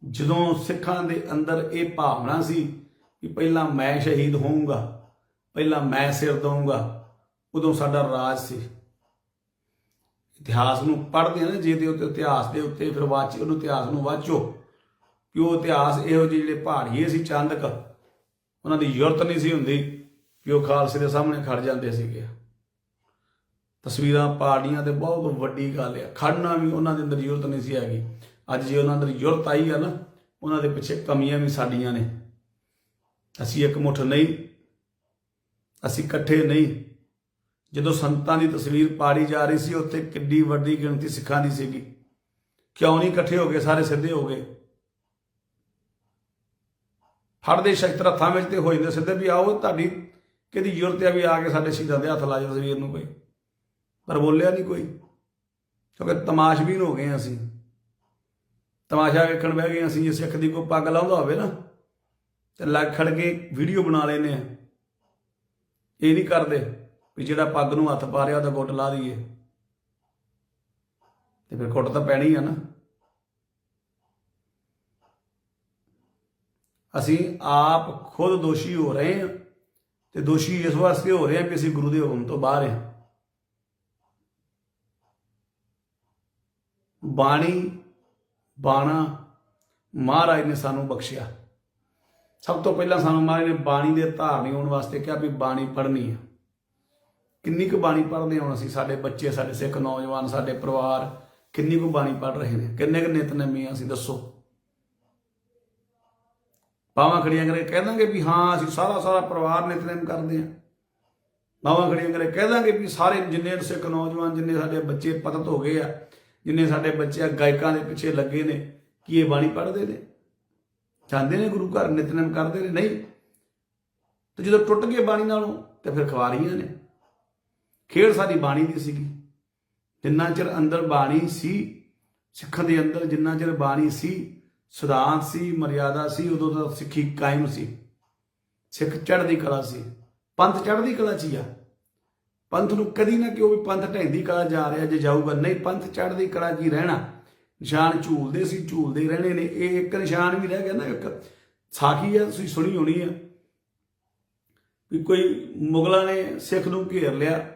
Speaker 2: ਜਦੋਂ ਸਿੱਖਾਂ ਦੇ ਅੰਦਰ ਇਹ ਭਾਵਨਾ ਸੀ ਕਿ ਪਹਿਲਾਂ ਮੈਂ ਸ਼ਹੀਦ ਹੋਊਂਗਾ, ਪਹਿਲਾਂ ਮੈਂ ਸਿਰ ਦਊਂਗਾ, ਉਦੋਂ ਸਾਡਾ ਰਾਜ ਸੀ। ਇਤਿਹਾਸ ਨੂੰ ਪੜ੍ਹਦੇ ਆ ਨਾ ਜੇ ਤੇ ਉੱਤੇ ਇਤਿਹਾਸ ਦੇ ਉੱਤੇ ਫਿਰ ਵਾਚ ਉਹਨੂੰ ਇਤਿਹਾਸ ਨੂੰ ਵਾਚੋ। ਕਿ ਉਹ ਇਤਿਹਾਸ ਇਹੋ ਜਿਹੇ ਜਿਹੜੇ ਪਹਾੜੀਏ ਸੀ, ਚੰਦਕ, ਉਹਨਾਂ ਦੀ ਜ਼ਰੂਰਤ ਨਹੀਂ ਸੀ ਹੁੰਦੀ ਕਿ ਉਹ ਖਾਲਸੇ ਦੇ ਸਾਹਮਣੇ ਖੜ ਜਾਂਦੇ ਸੀਗੇ। ਤਸਵੀਰਾਂ ਪਾੜੀਆਂ ਤੇ ਬਹੁਤ ਵੱਡੀ ਗੱਲ ਆ। ਖੜਨਾ ਵੀ ਉਹਨਾਂ ਦੇ ਅੰਦਰ ਜ਼ਰੂਰਤ ਨਹੀਂ ਸੀ ਹੈਗੀ। ਅੱਜ ਜੇ ਉਹਨਾਂ ਅੰਦਰ ਜ਼ਰੂਰਤ ਆਈ ਆ ਨਾ, ਉਹਨਾਂ ਦੇ ਪਿੱਛੇ ਕਮੀਆਂ ਵੀ ਸਾਡੀਆਂ ਨੇ। ਅਸੀਂ ਇੱਕ ਮੁੱਠ ਨਹੀਂ, ਅਸੀਂ ਇਕੱਠੇ ਨਹੀਂ। ਜਦੋਂ ਸੰਤਾਂ ਦੀ ਤਸਵੀਰ ਪਾੜੀ ਜਾ ਰਹੀ ਸੀ, ਉੱਥੇ ਕਿੱਡੀ ਵੱਡੀ ਗਿਣਤੀ ਸਿੱਖਾਂ ਦੀ ਸੀਗੀ। ਕਿਉਂ ਨਹੀਂ ਇਕੱਠੇ ਹੋ ਗਏ? ਸਾਰੇ ਸਿੱਧੇ ਹੋ ਗਏ। ਫੜਦੇ ਸ਼ਖਤ ਹੱਥਾਂ ਵਿੱਚ ਤੇ ਹੋ ਜਾਂਦੇ ਸਿੱਧੇ ਵੀ ਆਓ, ਤੁਹਾਡੀ ਕਿਹਦੀ ਜ਼ਰੂਰਤ ਹੈ ਵੀ ਆ ਕੇ ਸਾਡੇ ਸ਼ਹੀਦਾਂ ਦੇ ਹੱਥ ਲਾ ਜਾ ਤਸਵੀਰ ਨੂੰ ਕੋਈ? ਪਰ ਬੋਲਿਆ ਨਹੀਂ ਕੋਈ। ਕਿਉਂਕਿ ਤਮਾਸ਼ਬੀਨ ਹੋ ਗਏ ਅਸੀਂ। ਤਮਾਸ਼ਾ ਵੇਖਣ ਬਹਿ ਗਏ ਅਸੀਂ, ਜੇ ਸਿੱਖ ਦੀ ਕੋਈ ਪੱਗ ਲਾਉਂਦਾ ਹੋਵੇ ਨਾ। ਤੇ ਲੱਗ ਖੜ ਕੇ ਵੀਡੀਓ ਬਣਾ ਲੈਨੇ ਆ। ਇਹ ਨਹੀਂ ਕਰਦੇ ਵੀ ਜਿਹੜਾ ਪੱਗ ਨੂੰ ਹੱਥ ਪਾ ਰਿਹਾ, ਉਹਦਾ ਗੁੱਟ ਲਾ ਦਈਏ। ਤੇ ਫਿਰ ਕੁੱਟ ਤਾਂ ਪੈਣੀ ਆ ਨਾ। ਅਸੀਂ ਆਪ ਖੁਦ ਦੋਸ਼ੀ ਹੋ ਰਹੇ ਹਾਂ ਤੇ ਦੋਸ਼ੀ ਇਸ ਵਾਸਤੇ ਹੋ ਰਹੇ ਹਾਂ ਕਿ ਅਸੀਂ ਗੁਰੂ ਦੇ ਹੁਕਮ ਤੋਂ ਬਾਹਰ ਹਾਂ। ਬਾਣੀ, ਬਾਣਾ ਮਹਾਰਾਜ ਨੇ ਸਾਨੂੰ ਬਖਸ਼ਿਆ। ਸਭ ਤੋਂ ਪਹਿਲਾਂ ਸਾਨੂੰ ਮਹਾਰਾਜ ਨੇ ਬਾਣੀ ਦੇ ਧਾਰਨੀ ਹੋਣ ਵਾਸਤੇ ਕਿਹਾ ਵੀ ਬਾਣੀ ਪੜ੍ਹਨੀ ਹੈ ਕਿੰਨੀ ਕੁ ਬਾਣੀ ਪੜ੍ਹਦੇ ਹੁਣ ਅਸੀਂ, ਸਾਡੇ ਬੱਚੇ, ਸਾਡੇ ਸਿੱਖ ਨੌਜਵਾਨ, ਸਾਡੇ ਪਰਿਵਾਰ, ਕਿੰਨੀ ਕੁ ਬਾਣੀ ਪੜ੍ਹ ਰਹੇ ਨੇ? ਕਿੰਨੇ ਕੁ ਨਿਤਨਮੀ ਅਸੀਂ ਦੱਸੋ। ਬਾਵਾਂ ਖੜੀਆਂ ਕਰੇ ਕਹਿ ਦਾਂਗੇ ਵੀ ਹਾਂ, ਅਸੀਂ ਸਾਰਾ ਸਾਰਾ ਪਰਿਵਾਰ ਨਿਤਨੇਮ ਕਰਦੇ ਹਾਂ ਬਾਵਾਂ ਖੜੀਆਂ ਕਰੇ ਕਹਿ ਦਾਂਗੇ ਵੀ ਸਾਰੇ ਜਿੰਨੇ ਸਿੱਖ ਨੌਜਵਾਨ, ਜਿੰਨੇ ਸਾਡੇ ਬੱਚੇ ਪਤਤ ਹੋ ਗਏ ਆ, ਜਿੰਨੇ ਸਾਡੇ ਬੱਚੇ ਆ ਗਾਇਕਾਂ ਦੇ ਪਿੱਛੇ ਲੱਗੇ ਨੇ, ਕੀ ਇਹ ਬਾਣੀ ਪੜ੍ਹਦੇ ਨੇ? ਜਾਂਦੇ ਨੇ ਗੁਰੂ ਘਰ, ਨਿਤਨੇਮ ਕਰਦੇ ਨੇ, ਨਹੀਂ। ਤੇ ਜਦੋਂ ਟੁੱਟ ਗਏ ਬਾਣੀ ਨਾਲੋਂ, ਤੇ ਫਿਰ ਖਵਾਰੀਆਂ ਨੇ। ਖੇਡ ਸਾਡੀ ਬਾਣੀ ਦੀ ਸੀਗੀ। ਜਿੰਨਾ ਚਿਰ ਅੰਦਰ ਬਾਣੀ ਸੀ, ਸਿੱਖਾਂ ਦੇ ਅੰਦਰ ਜਿੰਨਾ ਚਿਰ ਬਾਣੀ ਸੀ, ਸਿਧਾਂਤ ਸੀ, ਮਰਿਆਦਾ ਸੀ, ਉਦੋਂ ਤਾਂ ਸਿੱਖੀ ਕਾਇਮ ਸੀ। ਸਿੱਖ ਚੜ੍ਹਦੀ ਕਲਾ ਸੀ। ਪੰਥ ਚੜ੍ਹਦੀ ਕਲਾ ਚ ਹੀ ਆ। ਪੰਥ ਨੂੰ ਕਦੀ ਨਾ ਕਿਉਂ ਵੀ ਪੰਥ ਢਹਿੰਦੀ ਕਲਾ ਜਾ ਰਿਹਾ, ਜੇ ਜਾਊਗਾ। ਨਹੀਂ, ਪੰਥ ਚੜ੍ਹਦੀ ਕਲਾ ਚ ਹੀ ਰਹਿਣਾ। ਨਿਸ਼ਾਨ ਝੂਲਦੇ ਸੀ, ਝੂਲਦੇ ਰਹਿਣੇ ਨੇ। ਇਹ ਇੱਕ ਨਿਸ਼ਾਨ ਵੀ ਰਹਿ ਗਿਆ ਨਾ, ਇੱਕ ਸਾਖੀ ਆ, ਤੁਸੀਂ ਸੁਣੀ ਹੋਣੀ ਆ। ਵੀ ਕੋਈ ਮੁਗਲਾਂ ਨੇ ਸਿੱਖ ਨੂੰ ਘੇਰ ਲਿਆ।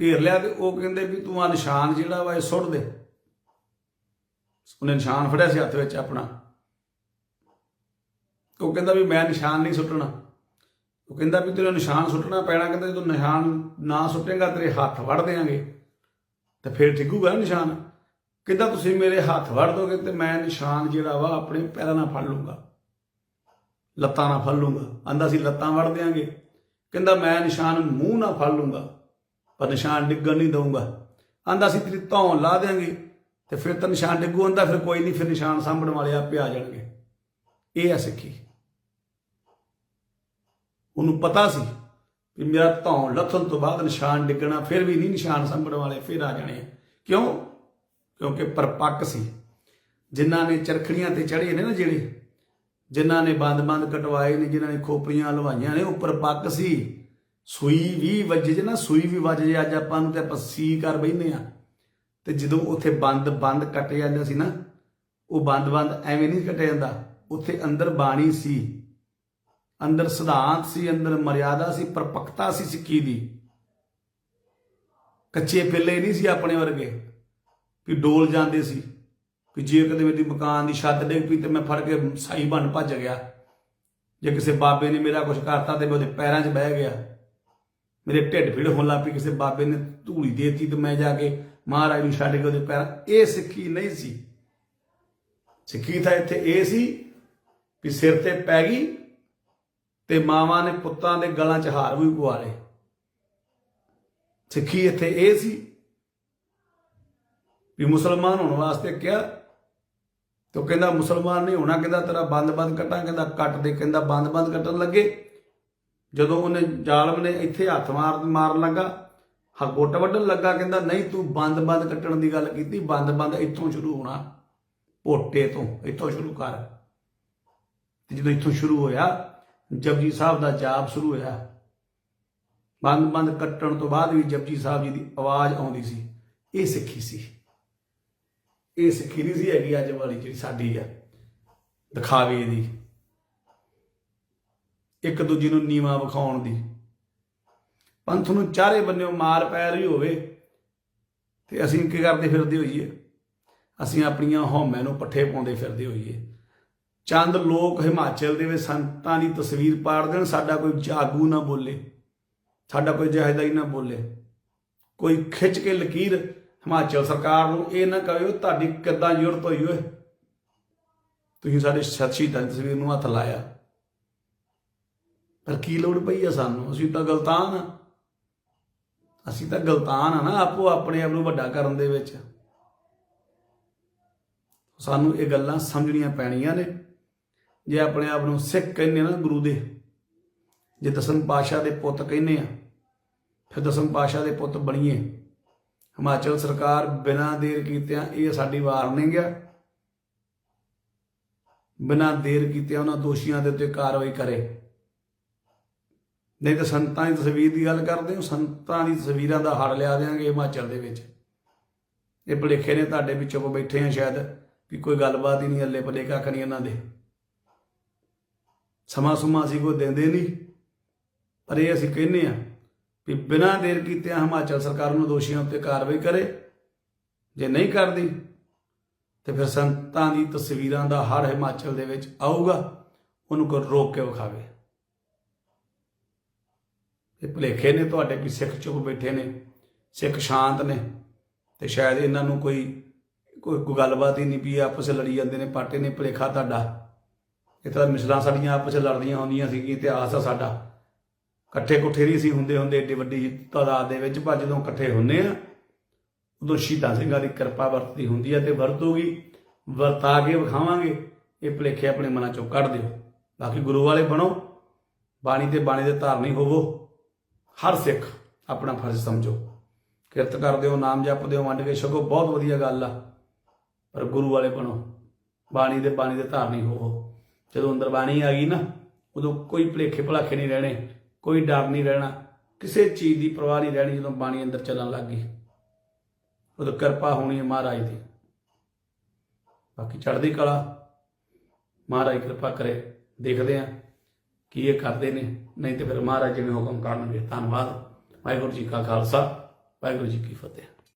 Speaker 2: ਘੇਰ ਲਿਆ ਤੇ ਉਹ ਕਹਿੰਦੇ ਵੀ ਤੂੰ ਆ ਨਿਸ਼ਾਨ ਜਿਹੜਾ ਵਾ ਇਹ ਸੁੱਟ ਦੇ। ਉਹਨੇ ਨਿਸ਼ਾਨ ਫੜਿਆ ਸੀ ਹੱਥ ਵਿੱਚ ਆਪਣਾ। ਉਹ ਕਹਿੰਦਾ ਵੀ ਮੈਂ ਨਿਸ਼ਾਨ ਨਹੀਂ ਸੁੱਟਣਾ। ਉਹ ਕਹਿੰਦਾ ਵੀ ਤੇਰੇ ਨਿਸ਼ਾਨ ਸੁੱਟਣਾ ਪੈਣਾ, ਕਹਿੰਦਾ ਜਦੋਂ ਨਿਸ਼ਾਨ ਨਾ ਸੁੱਟੇਗਾ ਤੇਰੇ ਹੱਥ ਵੜ ਦੇਾਂਗੇ ਤੇ ਫਿਰ ਠਿੱਗੂਗਾ ਨਿਸ਼ਾਨ। ਕਹਿੰਦਾ, ਤੁਸੀਂ ਮੇਰੇ ਹੱਥ ਵੜ ਦੋਗੇ ਤੇ ਮੈਂ ਨਿਸ਼ਾਨ ਜਿਹੜਾ ਵਾ ਆਪਣੇ ਪੈਰਾਂ ਨਾਲ ਫੜ ਲੂੰਗਾ। ਲੱਤਾਂ ਨਾਲ ਫੜ ਲੂੰਗਾ। ਆਂਦਾ ਸੀ ਲੱਤਾਂ ਵੜ ਦੇਾਂਗੇ ਕਹਿੰਦਾ, ਮੈਂ ਨਿਸ਼ਾਨ ਮੂੰਹ ਨਾਲ ਫੜ ਲੂੰਗਾ, ਪਰ ਨਿਸ਼ਾਨ ਡਿੱਗਣ ਨਹੀਂ ਦਊਂਗਾ। ਆਂਦਾ ਸੀ ਤੇਰੀ ਧੌਣ ਲਾ ਦੇਾਂਗੇ ਤੇ ਫਿਰ ਤਾਂ ਨਿਸ਼ਾਨ ਡਿੱਗੂ ਆਂਦਾ, ਫਿਰ ਕੋਈ ਨਹੀਂ, ਫਿਰ ਨਿਸ਼ਾਨ ਸਾਂਭਣ ਵਾਲੇ ਆਪੇ ਆ ਜਾਣਗੇ। ਇਹ ਆ ਸਿੱਖੀ। ਉਹਨੂੰ ਪਤਾ ਸੀ ਵੀ ਮੇਰਾ ਧੌਣ ਲੱਥਣ ਤੋਂ ਬਾਅਦ ਨਿਸ਼ਾਨ ਡਿੱਗਣਾ, ਫਿਰ ਵੀ ਨਹੀਂ ਨਿਸ਼ਾਨ ਸਾਂਭਣ ਵਾਲੇ, ਫਿਰ ਆ ਜਾਣੇ ਕਿਉਂ? ਕਿਉਂਕਿ ਪਰਪੱਕ ਸੀ। ਜਿਨ੍ਹਾਂ ਨੇ ਚਰਖੜੀਆਂ ਤੇ ਚੜੇ ਨੇ ਨਾ ਜਿਹੜੇ, ਜਿਨ੍ਹਾਂ ਨੇ ਬੰਦ-ਬੰਦ ਕਟਵਾਏ ਨੇ, ਜਿਨ੍ਹਾਂ ਨੇ ਖੋਪਰੀਆਂ ਲਵਾਈਆਂ ਨੇ, ਉਹ ਪਰਪੱਕ ਸੀ। ਸੂਈ ਵੀ ਵੱਜੇ ਜੇ ਨਾ, ਸੂਈ ਵੀ ਵੱਜ ਜੇ, ਅੱਜ ਆਪਾਂ ਨੂੰ ਤੇ ਆਪਾਂ ਸੀ ਕਰ ਬੈਨੇ ਆ ਤੇ ਜਦੋਂ ਉੱਥੇ ਬੰਦ ਬੰਦ ਕੱਟੇ ਜਾਂਦਾ ਸੀ ਨਾ, ਉਹ ਬੰਦ ਬੰਦ ਐਵੇਂ ਨਹੀਂ ਕੱਟਿਆ ਜਾਂਦਾ। ਉੱਥੇ ਅੰਦਰ ਬਾਣੀ ਸੀ, ਅੰਦਰ ਸਿਧਾਂਤ ਸੀ, ਅੰਦਰ ਮਰਿਆਦਾ ਸੀ, ਪਰਪੱਕਤਾ ਸੀ ਸਿੱਖੀ ਦੀ। ਕੱਚੇ ਪਿੱਲੇ ਨਹੀਂ ਸੀ ਆਪਣੇ ਵਰਗੇ। ਵੀ ਡੋਲ ਜਾਂਦੇ ਸੀ ਕਿ ਜੇ ਕਦੇ ਮੇਰੀ ਮਕਾਨ ਦੀ ਛੱਤ ਡਿੱਗ ਪਈ ਤੇ ਮੈਂ ਫੜ ਕੇ ਸਾਈ ਬਣ ਭੱਜ ਗਿਆ। ਜੇ ਕਿਸੇ ਬਾਬੇ ਨੇ ਮੇਰਾ ਕੁਝ ਕਰਤਾ ਤੇ ਮੈਂ ਉਹਦੇ ਪੈਰਾਂ 'ਚ ਬਹਿ ਗਿਆ। ਮੇਰੇ ਢਿੱਡ ਪੀੜ ਹੋਣ ਲੱਗ ਪਈ, ਕਿਸੇ ਬਾਬੇ ਨੇ ਧੂੜੀ ਦੇਤੀ ਤੇ ਮੈਂ ਜਾ ਕੇ ਮਹਾਰਾਜ ਨੂੰ ਛੱਡ ਕੇ ਉਹਦੇ ਪੈਰਾਂ ਇਹ ਸਿੱਖੀ ਨਹੀਂ ਸੀ। ਸਿੱਖੀ ਤਾਂ ਇੱਥੇ ਇਹ ਸੀ ਵੀ ਸਿਰ ਤੇ ਪੈ ਗਈ ਤੇ ਮਾਵਾਂ ਨੇ ਪੁੱਤਾਂ ਦੇ ਗਲਾਂ 'ਚ ਹਾਰ ਵੀ ਪਵਾ ਲਏ। ਸਿੱਖੀ ਇੱਥੇ ਇਹ ਸੀ ਵੀ ਮੁਸਲਮਾਨ ਹੋਣ ਵਾਸਤੇ ਕਿਹਾ, ਤੇ ਕਹਿੰਦਾ, ਮੁਸਲਮਾਨ ਨਹੀਂ ਹੋਣਾ, ਕਹਿੰਦਾ, ਤੇਰਾ ਬੰਦ-ਬੰਦ ਕੱਟਾਂ, ਕਹਿੰਦਾ, ਕੱਟ ਦੇ, ਕਹਿੰਦਾ ਬੰਦ-ਬੰਦ ਕੱਟਣ ਲੱਗੇ। ਜਦੋਂ ਉਹਨੇ ਜ਼ਾਲਮ ਨੇ ਇੱਥੇ ਹੱਥ ਮਾਰ, ਮਾਰਨ ਲੱਗਾ ਹ ਗੁੱਟ ਵੱਢਣ ਲੱਗਾ, ਕਹਿੰਦਾ, ਨਹੀਂ, ਤੂੰ ਬੰਦ-ਬੰਦ ਕੱਟਣ ਦੀ ਗੱਲ ਕੀਤੀ ਬੰਦ-ਬੰਦ ਇੱਥੋਂ ਸ਼ੁਰੂ ਹੋਣਾ, ਪੋਟੇ ਤੋਂ, ਇੱਥੋਂ ਸ਼ੁਰੂ ਕਰ। ਤੇ ਜਦੋਂ ਇੱਥੋਂ ਸ਼ੁਰੂ ਹੋਇਆ, ਜਪਜੀ ਸਾਹਿਬ ਦਾ ਜਾਪ ਸ਼ੁਰੂ ਹੋਇਆ। ਬੰਦ-ਬੰਦ ਕੱਟਣ ਤੋਂ ਬਾਅਦ ਵੀ ਜਪਜੀ ਸਾਹਿਬ ਜੀ ਦੀ ਆਵਾਜ਼ ਆਉਂਦੀ ਸੀ, ਇਹ ਸਿੱਖੀ ਸੀ। ਇਹ ਸਿੱਖੀ ਨਹੀਂ ਸੀ ਹੈਗੀ ਅੱਜ ਵਾਲੀ ਜਿਹੜੀ ਸਾਡੀ ਆ, ਦਿਖਾਵੇ ਦੀ ਇੱਕ ਦੂਜੇ ਨੂੰ ਨੀਵਾ ਵਿਖਾਉਣ ਦੀ। ਪੰਥ ਨੂੰ ਚਾਰੇ ਬੰਨਿਓ ਮਾਰ ਪੈ ਰਹੀ ਹੋਵੇ, ਤੇ ਅਸੀਂ ਕੀ ਕਰਦੇ ਫਿਰਦੇ ਹੋਈਏ? ਅਸੀਂ ਆਪਣੀਆਂ ਹਉਮੈ ਨੂੰ ਪੱਠੇ ਪਾਉਂਦੇ ਫਿਰਦੇ ਹੋਈਏ। ਚੰਦ ਲੋਕ ਹਿਮਾਚਲ ਦੇ ਵਿੱਚ ਸੰਤਾਂ ਦੀ ਤਸਵੀਰ ਪਾੜ ਦੇਣ, ਸਾਡਾ ਕੋਈ ਜਾਗੂ ਨਾ ਬੋਲੇ, ਸਾਡਾ ਕੋਈ ਜਹਦਾਈ ਨਾ ਬੋਲੇ। ਕੋਈ ਖਿੱਚ ਕੇ ਲਕੀਰ ਹਿਮਾਚਲ ਸਰਕਾਰ ਨੂੰ ਇਹ ਨਾ ਕਹੇ ਤੁਹਾਡੀ ਕਿੱਦਾਂ ਜ਼ਰੂਰਤ ਹੋਈ ਓਏ। ਤੁਸੀਂ ਸਾਡੇ ਸ਼ਹੀਦਾਂ ਦੀ ਤਸਵੀਰ ਨੂੰ ਹੱਥ ਲਾਇਆ। ਪਰ ਕੀ ਲੋੜ ਪਈ ਆ ਸਾਨੂੰ? ਅਸੀਂ ਤਾਂ ਗਲਤਾਨ ਆ। ਅਸੀਂ ਤਾਂ ਗਲਤਾਨ ਆ ਨਾ ਆਪੋ ਆਪਣੇ ਆਪ ਨੂੰ ਵੱਡਾ ਕਰਨ ਦੇ ਵਿੱਚ। ਸਾਨੂੰ ਇਹ ਗੱਲਾਂ ਸਮਝਣੀਆਂ ਪੈਣੀਆਂ ਨੇ। ਜੇ ਆਪਣੇ ਆਪ ਨੂੰ ਸਿੱਖ ਕਹਿੰਦੇ ਨਾ ਗੁਰੂ ਦੇ, ਜੇ ਦਸਮ ਪਾਸ਼ਾ ਦੇ ਪੁੱਤ ਕਹਿੰਦੇ ਆ, ਫਿਰ ਦਸਮ ਪਾਸ਼ਾ ਦੇ ਪੁੱਤ ਬਣੀਏ। ਹਿਮਾਚਲ ਸਰਕਾਰ ਬਿਨਾਂ ਦੇਰ ਕੀਤਿਆਂ, ਇਹ ਸਾਡੀ ਵਾਰਨਿੰਗ ਆ। ਬਿਨਾਂ ਦੇਰ ਕੀਤਿਆਂ ਉਹਨਾਂ ਦੋਸ਼ੀਆਂ ਦੇ ਉੱਤੇ ਕਾਰਵਾਈ ਕਰੇ। ਨਹੀਂ ਤਾਂ ਸੰਤਾਂ ਦੀ ਤਸਵੀਰ ਦੀ ਗੱਲ ਕਰਦੇ ਹੋ, ਸੰਤਾਂ ਦੀ ਤਸਵੀਰਾਂ ਦਾ ਹੜ ਲਿਆ ਦੇਾਂਗੇ ਹਿਮਾਚਲ ਦੇ ਵਿੱਚ। ਇਹ ਭੁਲੇਖੇ ਨੇ ਤੁਹਾਡੇ ਵਿੱਚੋਂ ਬੈਠੇ ਆ ਸ਼ਾਇਦ, ਵੀ ਕੋਈ ਗੱਲਬਾਤ ਹੀ ਨਹੀਂ, ਹੱਲੇ ਪਲੇ ਕੱਖ ਨਹੀਂ ਇਹਨਾਂ ਦੇ। ਸਮਾਂ ਸੁਮਾ ਅਸੀਂ ਕੋਈ ਦਿੰਦੇ ਨਹੀਂ, ਪਰ ਇਹ ਅਸੀਂ ਕਹਿੰਦੇ ਆ ਵੀ ਬਿਨਾਂ ਦੇਰ ਕੀਤੇ ਹਿਮਾਚਲ ਸਰਕਾਰ ਨੂੰ ਦੋਸ਼ੀਆਂ ਉੱਤੇ ਕਾਰਵਾਈ ਕਰੇ, ਜੇ ਨਹੀਂ ਕਰਦੀ, ਤੇ ਫਿਰ ਸੰਤਾਂ ਦੀ ਤਸਵੀਰਾਂ ਦਾ ਹੜ ਹਿਮਾਚਲ ਦੇ ਵਿੱਚ ਆਊਗਾ, ਉਹਨੂੰ ਕੋਈ ਰੋਕ ਕੇ ਵਿਖਾਵੇ। ਇਹ ਭੁਲੇਖੇ ਨੇ ਤੁਹਾਡੇ ਵੀ ਸਿੱਖ ਚੁੱਪ ਬੈਠੇ ਨੇ, ਸਿੱਖ ਸ਼ਾਂਤ ਨੇ, ਤੇ ਸ਼ਾਇਦ ਇਹਨਾਂ ਨੂੰ ਕੋਈ ਕੋਈ ਗੱਲਬਾਤ ਹੀ ਨਹੀਂ ਵੀ ਆਪਸ ਵਿੱਚ ਲੜੀ ਜਾਂਦੇ ਨੇ ਪਾਟੇ ਨੇ ਭੁਲੇਖਾ ਤੁਹਾਡਾ। ਇਹ ਤਾਂ ਮਿਸਲਾਂ ਸਾਡੀਆਂ ਆਪਸ ਵਿੱਚ ਲੜਦੀਆਂ ਹੁੰਦੀਆਂ ਸੀ ਇਤਿਹਾਸ ਆ ਸਾਡਾ। ਇਕੱਠੇ ਕੁੱਠੇ ਨਹੀਂ ਸੀ ਹੁੰਦੇ ਹੁੰਦੇ ਏਡੀ ਵੱਡੀ ਤਾਦਾਦ ਦੇ ਵਿੱਚ, ਪਰ ਜਦੋਂ ਇਕੱਠੇ ਹੁੰਦੇ ਆ, ਉਦੋਂ ਸ਼ਹੀਦਾਂ ਸਿੰਘਾਂ ਦੀ ਕਿਰਪਾ ਵਰਤਦੀ ਹੁੰਦੀ ਹੈ ਤੇ ਵਰਤੂਗੀ। ਵਰਤਾ ਕੇ ਵਿਖਾਵਾਂਗੇ। ਇਹ ਭੁਲੇਖੇ ਆਪਣੇ ਮਨਾਂ ਚੋਂ ਕੱਢ ਦਿਓ। ਬਾਕੀ ਗੁਰੂ ਵਾਲੇ ਬਣੋ। ਬਾਣੀ ਤੇ ਬਾਣੀ ਦੇ ਧਾਰਨੀ ਹੋਵੋ। ਹਰ ਸਿੱਖ ਆਪਣਾ ਫਰਜ਼ ਸਮਝੋ। ਕਿਰਤ ਕਰਦੇ ਹੋ ਨਾਮ ਜਪਦੇ ਹੋ ਵੰਡ ਕੇ ਛਕੋ। ਬਹੁਤ ਵਧੀਆ ਗੱਲ ਆ। ਪਰ ਗੁਰੂ ਵਾਲੇ ਬਣੋ। ਬਾਣੀ ਦੇ ਬਾਣੀ ਦੇ ਧਾਰਨੀ ਹੋਵੋ। ਜਦੋਂ ਅੰਦਰ ਬਾਣੀ ਆ ਗਈ ਨਾ, ਉਦੋਂ ਕੋਈ ਭੁਲੇਖੇ ਭੁਲਾਖੇ ਨਹੀਂ ਰਹਿਣੇ। ਕੋਈ ਡਰ ਨਹੀਂ ਰਹਿਣਾ, ਕਿਸੇ ਚੀਜ਼ ਦੀ ਪਰਵਾਹ ਨਹੀਂ ਰਹਿਣੀ ਜਦੋਂ ਬਾਣੀ ਅੰਦਰ ਚੱਲਣ ਲੱਗ ਗਈ। ਉਦੋਂ ਕਿਰਪਾ ਹੋਣੀ ਹੈ ਮਹਾਰਾਜ ਦੀ। ਬਾਕੀ ਚੜ੍ਹਦੀ ਕਲਾ, ਮਹਾਰਾਜ ਕਿਰਪਾ ਕਰੇ, ਦੇਖਦੇ ਆ ਕੀ ਇਹ ਕਰਦੇ ਨੇ। ਨਹੀਂ ਤੇ ਫਿਰ ਮਹਾਰਾਜ ਜਿਵੇਂ ਹੁਕਮ ਕਰਨਗੇ, ਧੰਨਵਾਦ। ਵਾਹਿਗੁਰੂ ਜੀ ਕਾ ਖਾਲਸਾ, ਵਾਹਿਗੁਰੂ ਜੀ ਕੀ ਫਤਿਹ।